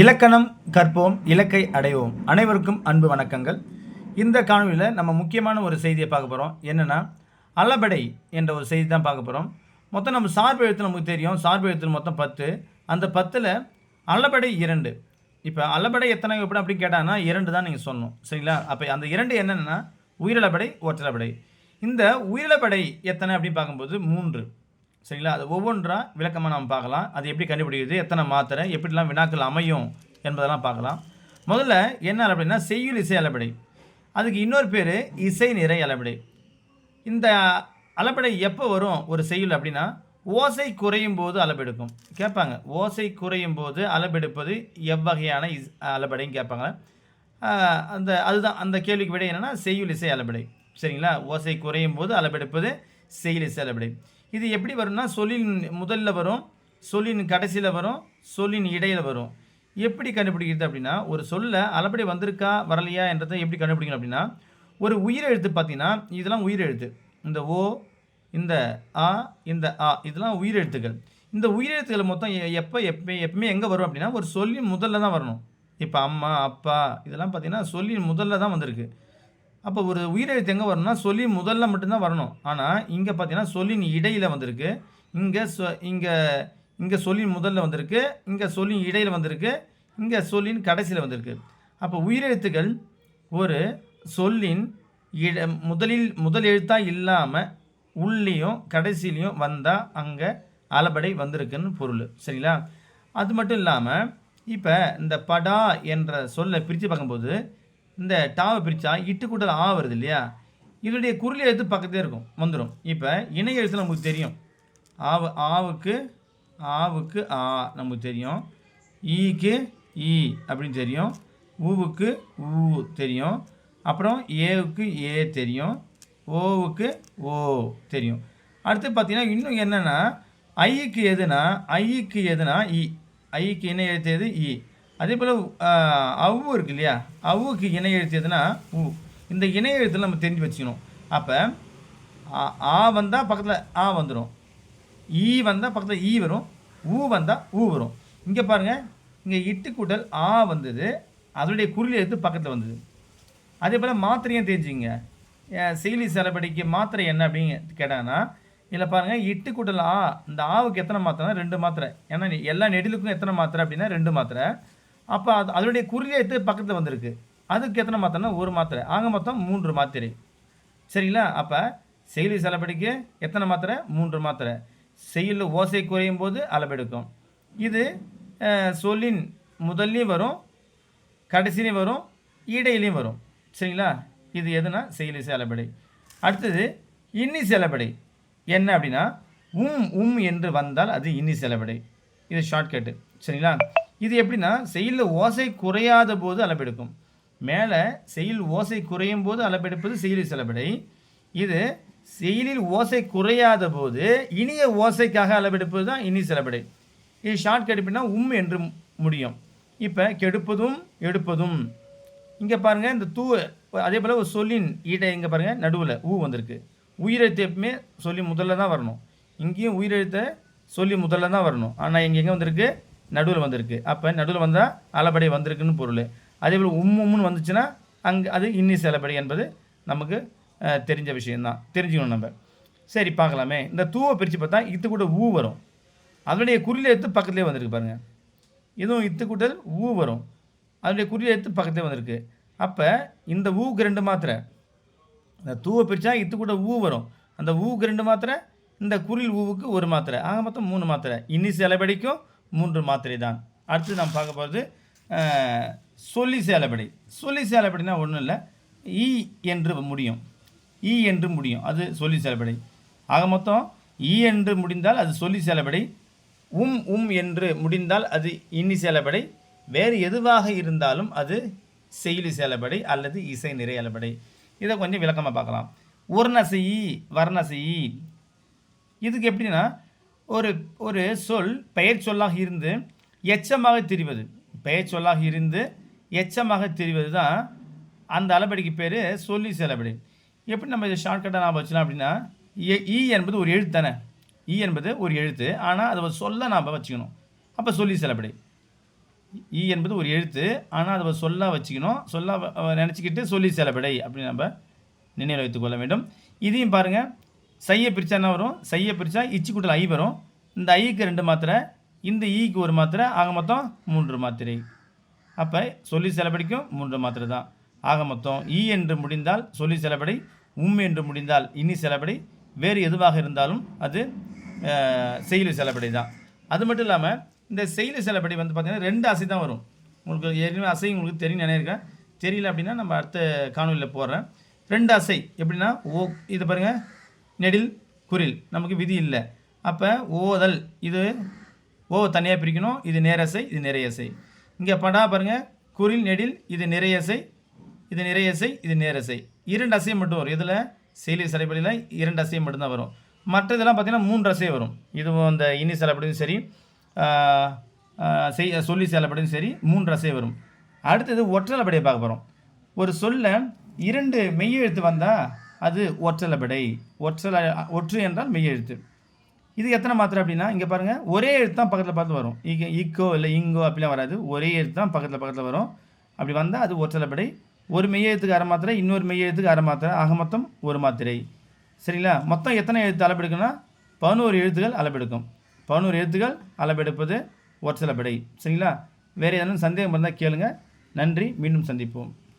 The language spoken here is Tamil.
இலக்கணம் கற்போம் இலக்கை அடைவோம். அனைவருக்கும் அன்பு வணக்கங்கள். இந்த காணொலியில் நம்ம முக்கியமான ஒரு செய்தியை பார்க்க போகிறோம் என்னென்னா அளபடை என்ற ஒரு செய்தி தான் பார்க்க போகிறோம் மொத்தம் நம்ம சார்பு எழுத்து நமக்கு தெரியும். சார்பு எழுத்து மொத்தம் பத்து. அந்த பத்தில் அளபடை இரண்டு. இப்போ அளபடை எத்தனை எப்படி அப்படி கேட்டாங்கன்னா இரண்டு தான் நீங்கள் சொல்லணும் சரிங்களா? அப்போ அந்த இரண்டு என்னென்னா உயிரிழபடை ஒற்றலபடை இந்த உயிரிழப்படை எத்தனை அப்படின்னு பார்க்கும்போது மூன்று. சரிங்களா? அது ஒவ்வொன்றா விளக்கமாக நம்ம பார்க்கலாம். அது எப்படி கண்டுபிடிக்குது எத்தனை மாத்திரை எப்படிலாம் வினாக்கள் அமையும் என்பதெல்லாம் பார்க்கலாம். முதல்ல என்ன அப்படின்னா செய்யுள் இசை அளபடி அதுக்கு இன்னொரு பேர் இசை நிறை அளபடை இந்த அளபடை எப்போ வரும் ஒரு செய்யுள் அப்படின்னா ஓசை குறையும் போது அளபெடுக்கும் கேட்பாங்க. ஓசை குறையும் போது அளபெடுப்பது எவ்வகையான இஸ் அளபடைன்னு கேட்பாங்க. அந்த அதுதான் அந்த கேள்விக்கு விட என்னென்னா செய்யுள் இசை அளபடை சரிங்களா? ஓசை குறையும் போது அளபெடுப்பது செய்யுள் இசை அளபடை இது எப்படி வரும்னா சொல்லின் முதல்ல வரும் சொல்லின் கடைசியில் வரும் சொல்லின் இடையில் வரும். எப்படி கண்டுபிடிக்கிறது அப்படின்னா ஒரு சொல்ல அளபடி வந்திருக்கா வரலையா என்றதை எப்படி கண்டுபிடிக்கணும் அப்படின்னா ஒரு உயிரெழுத்து பார்த்தீங்கன்னா இதெல்லாம் உயிரெழுத்து. இந்த ஓ இந்த ஆ இந்த ஆ இதெல்லாம் உயிரெழுத்துக்கள். இந்த உயிரெழுத்துக்கள் மொத்தம் எ- எப்போ எப்போ எப்பவுமே எங்கே வரும் அப்படின்னா ஒரு சொல்லின் முதல்ல தான் வரணும். இப்போ அம்மா அப்பா இதெல்லாம் பார்த்தீங்கன்னா சொல்லின் முதல்ல தான் வந்திருக்கு. அப்போ ஒரு உயிரெழுத்து எங்கே வரணும்னா சொல்லி முதல்ல மட்டும்தான் வரணும். ஆனால் இங்கே பார்த்தீங்கன்னா சொல்லின் இடையில் வந்திருக்கு. இங்கே சொ இங்கே இங்கே சொல்லின் முதல்ல வந்திருக்கு. இங்கே சொல்லின் இடையில் வந்திருக்கு. இங்கே சொல்லின் கடைசியில் வந்திருக்கு. அப்போ உயிரெழுத்துக்கள் ஒரு சொல்லின் இட முதலில் முதல் எழுத்தாக இல்லாமல் உள்ளேயும் கடைசிலையும் வந்தால் அங்கே அலபடை வந்திருக்குன்னு பொருள். சரிங்களா? அது மட்டும் இல்லாமல் இப்போ இந்த படா என்ற சொல்லை பிரித்து பார்க்கும்போது இந்த டாவை பிரித்தா இட்டு கூட்டல் ஆ வருது இல்லையா? இதனுடைய குரல் எழுத்து பக்கத்தே இருக்கும் வந்துடும் இப்போ இணை எழுத்து நமக்கு தெரியும். ஆவு ஆவுக்கு ஆவுக்கு ஆ நமக்கு தெரியும். ஈக்கு ஈ அப்படின்னு தெரியும். ஊவுக்கு ஊ தெரியும். அப்புறம் ஏவுக்கு ஏ தெரியும். ஓவுக்கு ஓ தெரியும். அடுத்து பார்த்தீங்கன்னா இன்னும் என்னென்னா ஐக்கு எதுனா ஐக்கு எதுனா இ ஐக்கு இணை எழுத்து எது? இ அதே போல் அவ்வு இருக்கு இல்லையா? அவ்வுக்கு இணை எழுத்து எதுனா உ இந்த இணை எழுத்துல நம்ம தெரிஞ்சு வச்சுக்கணும். அப்போ ஆ வந்தால் பக்கத்தில் ஆ வந்துடும் ஈ வந்தால் பக்கத்தில் ஈ வரும். ஊ வந்தால் ஊ வரும். இங்கே பாருங்கள் இங்கே இட்டு கூட்டல் ஆ வந்தது அதனுடைய குரல் எழுத்து பக்கத்தில் வந்தது. அதே போல் மாத்திரையும் தெரிஞ்சுங்க செயலி செலபடிக்கு மாத்திரை என்ன அப்படின்னு கேட்டாங்கன்னா இதில் பாருங்கள் இட்டு கூட்டல் ஆ இந்த ஆவுக்கு எத்தனை மாத்திரைனா ரெண்டு மாத்திரை. ஏன்னா எல்லா நெடிலுக்கும் எத்தனை மாத்திரை அப்படின்னா ரெண்டு மாத்திரை. அப்போ அது அதனுடைய குறுகியத்து பக்கத்தில் வந்திருக்கு. அதுக்கு எத்தனை மாத்திரைனா ஒரு மாத்திரை. ஆக மொத்தம் மூன்று மாத்திரை. சரிங்களா? அப்போ செயலி செலப்படிக்கு எத்தனை மாத்திரை? மூன்று மாத்திரை. செயலில் ஓசை குறையும் போது அளவெடுக்கும் இது சொல்லின் முதல்லையும் வரும் கடைசிலையும் வரும் இடையிலையும் வரும். சரிங்களா? இது எதுனா செயலி செலபடி அடுத்தது இன்னி செலபடை என்ன அப்படின்னா உம் உம் என்று வந்தால் அது இன்னி செலபடி இது ஷார்ட்கட்டு சரிங்களா? இது எப்படின்னா செயலில் ஓசை குறையாத போது அளப்பெடுக்கும் மேலே செயல் ஓசை குறையும் போது அளப்பெடுப்பது செயலி செலபடை இது செயலில் ஓசை குறையாத போது இனிய ஓசைக்காக அளவெடுப்பது தான் இனி செலபடை இது ஷார்ட்கட் எப்படின்னா உம் என்று முடியும். இப்போ கெடுப்பதும் எடுப்பதும். இங்கே பாருங்கள் இந்த தூ அதே போல் ஒரு சொல்லின் ஈட்டை இங்கே பாருங்கள் நடுவில் ஊ வந்திருக்கு. உயிரெழுத்து எப்பவுமே சொல்லி முதல்ல தான் வரணும். இங்கேயும் உயிரெழுத்தை சொல்லி முதல்ல தான் வரணும். ஆனால் இங்கே எங்கே வந்திருக்கு? நடுவில் வந்திருக்கு. அப்போ நடுவில் வந்தால் அலபடி வந்திருக்குன்னு பொருள். அதே போல் உம்முன்னு வந்துச்சுன்னா அங்கே அது இன்னி அலபடி என்பது நமக்கு தெரிஞ்ச விஷயந்தான் தெரிஞ்சுக்கணும் நம்ம. சரி பார்க்கலாமே. இந்த தூவை பிரித்து பார்த்தா இத்து கூட ஊ வரும். அதனுடைய குறியில் எடுத்து பக்கத்துலேயே வந்திருக்கு பாருங்கள் இதுவும் இத்து கூட்டல் ஊ வரும். அதனுடைய குறியில் எடுத்து பக்கத்துலேயே வந்திருக்கு. அப்போ இந்த ஊக்கு ரெண்டு மாத்திரை. இந்த தூவை பிரித்தா இத்து கூட ஊ வரும். அந்த ஊக்கு ரெண்டு மாத்திரை இந்த குரில் ஊவுக்கு ஒரு மாத்திரை. ஆக மொத்தம் மூணு மாத்திரை. இன்னி செலபடிக்கும் மூன்று மாத்திரை தான் அடுத்து நாம் பார்க்க போகிறது சொல்லி சேலபடி சொல்லி சேலப்படினா ஒன்றும் இல்லை ஈ என்று முடியும். ஈ என்று முடியும் அது சொல்லி சேலப்படி. ஆக மொத்தம் ஈ என்று முடிந்தால் அது சொல்லி சேலப்படி. உம் உம் என்று முடிந்தால் அது இன்னி சேலபடை வேறு எதுவாக இருந்தாலும் அது செயலி சேலபடை அல்லது இசை நிறை அளபடை இதை கொஞ்சம் விளக்கமாக பார்க்கலாம். உர்ணசையி வர்ணசையி இதுக்கு எப்படின்னா ஒரு ஒரு சொல் பெயர் சொல்லாக இருந்து எச்சமாக தெரிவது. பெயர் சொல்லாக இருந்து எச்சமாக தெரிவது தான் அந்த அளபடிக்கு பேர் சொல்லி செலபடி எப்படி நம்ம இதை ஷார்ட்கட்டாக நாம் வச்சுக்கலாம் அப்படின்னா இ என்பது ஒரு எழுத்து தானே? இ என்பது ஒரு எழுத்து. ஆனால் அதை ஒரு சொல்ல நாம் வச்சுக்கணும். அப்போ சொல்லி செலபடி இ என்பது ஒரு எழுத்து. ஆனால் அதை சொல்ல வச்சுக்கணும். சொல்ல நினச்சிக்கிட்டு சொல்லி செலப்படை அப்படின்னு நம்ம நினைவில் வைத்துக்கொள்ள வேண்டும். இதையும் பாருங்கள் சையை பிரித்தா என்ன வரும்? சையை பிரித்தா இச்சி கூட்டல் ஐ வரும். இந்த ஐக்கு ரெண்டு மாத்திரை இந்த ஈக்கு ஒரு மாத்திரை ஆக மொத்தம் மூன்று மாத்திரை. அப்போ சொல்லி செலப்படிக்கும் மூன்று மாத்திரை தான். ஆக மொத்தம் ஈ என்று முடிந்தால் சொல்லி செலப்படி உம் என்று முடிந்தால் இனி செலப்படி வேறு எதுவாக இருந்தாலும் அது செயலி செலப்படி தான். அது மட்டும் இல்லாமல் இந்த செயலி செலப்படி வந்து பார்த்திங்கன்னா ரெண்டு அசை தான் வரும். உங்களுக்கு ஏற்கனவே அசை உங்களுக்கு தெரியும் நினைக்கிறேன். தெரியல அப்படின்னா நம்ம அடுத்த காணொலியில் போடுறேன். ரெண்டு அசை எப்படின்னா ஓ இது பாருங்கள் நெடில் குரில். நமக்கு விதி இல்லை. அப்போ ஓதல் இது ஓ தனியாக பிரிக்கணும். இது நேரசை இது நிறையசை. இங்கே படா பாருங்கள் குரில் நெடில் இது நிறையசை இது நிறையசை இது நேரசை. இரண்டு அசையும் மட்டும் வரும். இதில் செயலி சிலைப்படியில் இரண்டு அசையும் மட்டும்தான் வரும். மற்றதெல்லாம் பார்த்தீங்கன்னா மூன்று அசை வரும். இதுவும் அந்த இனி சிலைப்படியும் சரி செய் சொல்லி சிலைப்படியும் சரி மூன்று அசை வரும். அடுத்தது ஒற்றலைப்படியை பார்க்க போகிறோம் ஒரு சொல்ல இரண்டு மெய்யெழுத்து வந்தால் அது ஒற்றலபடை ஒற்றல ஒற்று என்றால் மெய்யெழுத்து இது எத்தனை மாத்திரை அப்படின்னா இங்கே பாருங்கள் ஒரே எழுத்து தான் பக்கத்தில் பார்த்து வரும். இங்கே இக்கோ இல்லை இங்கோ அப்படிலாம் வராது. ஒரே எழுத்து தான் பக்கத்தில் பக்கத்தில் வரும். அப்படி வந்தால் அது ஒற்றலைப்படை ஒரு மெய் எழுத்துக்கு அரை மாத்திரை இன்னொரு மெய் எழுத்துக்கு அரை மாத்திரை. ஆக மொத்தம் ஒரு மாத்திரை. சரிங்களா? மொத்தம் எத்தனை எழுத்து அளவெடுக்குன்னா பதினோரு எழுத்துக்கள் அளவெடுக்கும். பதினோரு எழுத்துக்கள் அளவெடுப்பது ஒற்றலைப்படை சரிங்களா? வேறு ஏதேனும் சந்தேகம் இருந்தால் கேளுங்கள் நன்றி. மீண்டும் சந்திப்போம்.